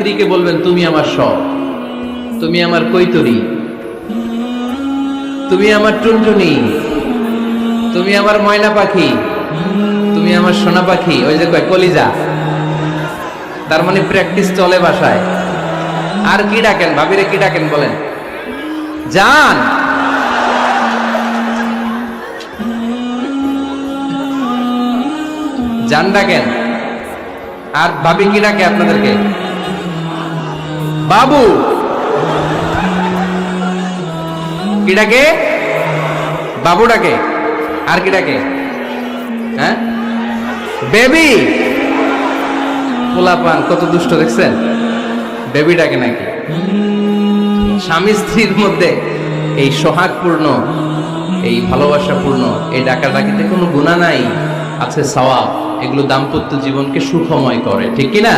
স্ত্রীকে বলবেন, তুমি আমার সব তুমি আমার কৈতরি, তুমি আমার টুনটুনি, তুমি আমার ময়না পাখি, তুমি আমার সোনা পাখি, ওই যে কয়, কলিজা। তার মানে প্র্যাকটিস চলে বাসায়। আর কি ডাকেন, ভাবিরে কি ডাকেন বলেন। জান জান ডাকেন। আর ভাবি কি ডাকে আপনাদেরকে? বাবু। কি ডাকে? বাবু ডাকে। আর কি ডাকে? হ্যাঁ? বেবি। পোলাপান, কত দুষ্ট দেখছেন? বেবি ডাকে নাকি? স্বামী স্ত্রীর মধ্যে এই সোহাগপূর্ণ, এই ভালোবাসাপূর্ণ, এই ডাকা ডাকিতে কোনো গুণা নাই, আছে সওয়াব। এগুলো দাম্পত্য জীবনকে সুখময় করে, ঠিক কি না